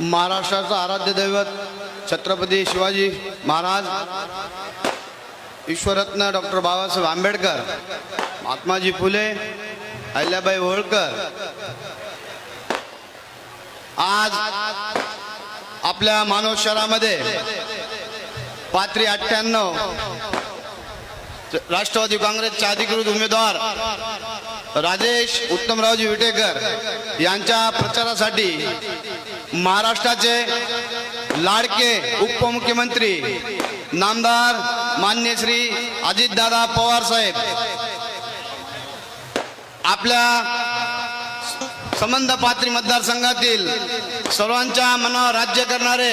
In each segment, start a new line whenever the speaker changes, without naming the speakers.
महाराष्ट्राचं आराध्य दैवत छत्रपती शिवाजी महाराज ईश्वरत्न डॉक्टर बाबासाहेब आंबेडकर महात्माजी फुले अहिल्याबाई होळकर. आज आपल्या मानव शहरामध्ये पात्री अठ्ठ्याण्णव राष्ट्रवादी काँग्रेसचे अधिकृत उमेदवार राजेश उत्तमरावजी विटेकर यांच्या प्रचारासाठी महाराष्ट्राचे लाडके उपमुख्यमंत्री नामदार मान्य श्री अजितदादा पवार साहेब आपल्या संबंध पात्री मतदारसंघातील सर्वांच्या मनावर राज्य करणारे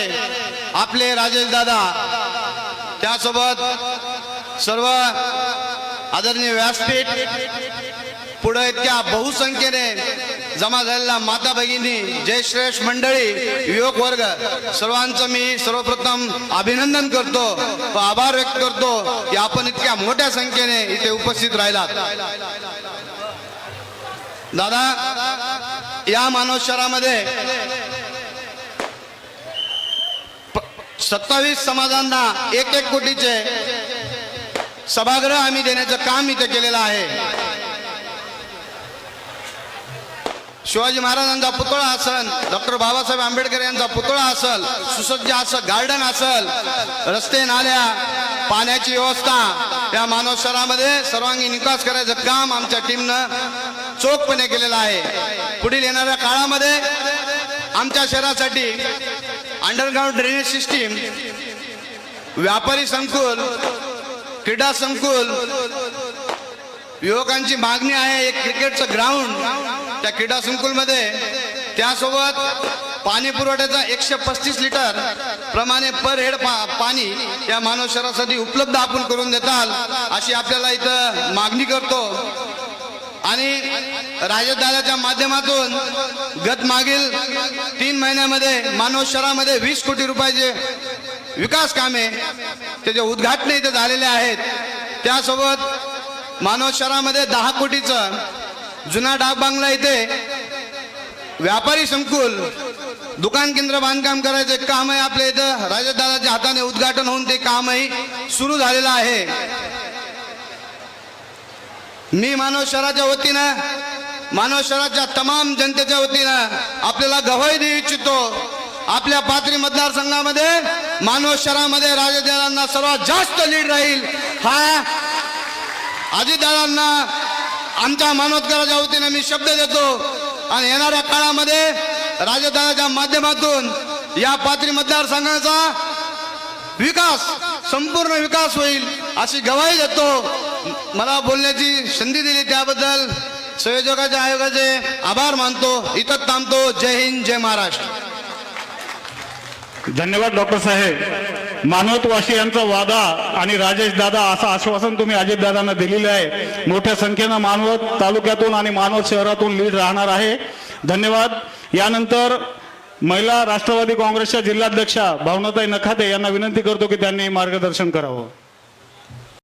आपले राजेश दादा त्यासोबत सर्व आदरणीय व्यासपीठ पुढे इतक्या बहुसंख्येने जमा झालेल्या माता भगिनी जयश्रेष्ठ मंडळी युवक वर्ग सर्वांचं मी सर्वप्रथम अभिनंदन करतो व आभार व्यक्त करतो की आपण इतक्या मोठ्या संख्येने इथे उपस्थित राहिलात. दादा या मानव शहरामध्ये सत्तावीस समाजांना एक एक कोटीचे सभागृह आम्ही देण्याचं काम इथे केलेलं आहे. शिवाजी महाराजांचा पुतळा असल डॉक्टर बाबासाहेब आंबेडकर यांचा पुतळा असल सुसज्ज असं गार्डन असल रस्ते नाल्या पाण्याची व्यवस्था या मानव शहरामध्ये सर्वांगीण विकास करायचं काम आमच्या टीमनं चोखपणे केलेलं आहे. पुढील येणाऱ्या काळामध्ये आमच्या शहरासाठी अंडरग्राऊंड ड्रेनेज सिस्टीम व्यापारी संकुल क्रीडा संकुल. युवकांची मागणी आहे एक क्रिकेटचं ग्राउंड त्या क्रीडा संकुलमध्ये. त्यासोबत पाणी पुरवठ्याचा एकशे पस्तीस लिटर प्रमाणे पर हेड पा पाणी या मानव शहरासाठी उपलब्ध आपण करून देताल अशी आपल्याला इथं मागणी करतो. आणि राजदादाच्या माध्यमातून गत मागील तीन महिन्यामध्ये मानव शहरामध्ये वीस कोटी रुपयाचे विकास कामे त्याचे उद्घाटन इथे झालेले आहेत त्यासोबत मानव शहरामध्ये दहा कोटीचं जुना डाक बांगला इथे व्यापारी संकुल दुकान केंद्र बांधकाम करायचं काम आहे आपल्या इथं. राजदादाच्या हाताने उद्घाटन होऊन ते कामही सुरू झालेलं आहे. मी मानव शहराच्या वतीनं मानव शहराच्या तमाम जनतेच्या वतीनं आपल्याला गवाही देऊ इच्छितो. आपल्या पाथरी मतदारसंघामध्ये मानव शहरामध्ये राजदारांना सर्वात जास्त लीड राहील हा अजितदारांना आमच्या मानवतकराच्या वतीने मी शब्द देतो. आणि येणाऱ्या काळामध्ये राजदाराच्या माध्यमातून या पात्री मतदारसंघाचा विकास संपूर्ण विकास होईल अशी गवाही देतो. मला बोलण्याची संधी दिली त्याबद्दल संयोजकाच्या आयोगाचे आभार मानतो. इथं थांबतो. जय हिंद जय महाराष्ट्र.
धन्यवाद डॉक्टर साहेब. मानवतवासी यांचा वादा आणि राजेश दादा असं आश्वासन तुम्ही अजित दादांना दिलेलं आहे. मोठ्या संख्येनं मानवत तालुक्यातून आणि मानवत शहरातून लीड राहणार आहे. धन्यवाद. यानंतर महिला राष्ट्रवादी काँग्रेसच्या जिल्हाध्यक्षा भावनाताई नखाते यांना विनंती करतो की त्यांनी मार्गदर्शन करावं.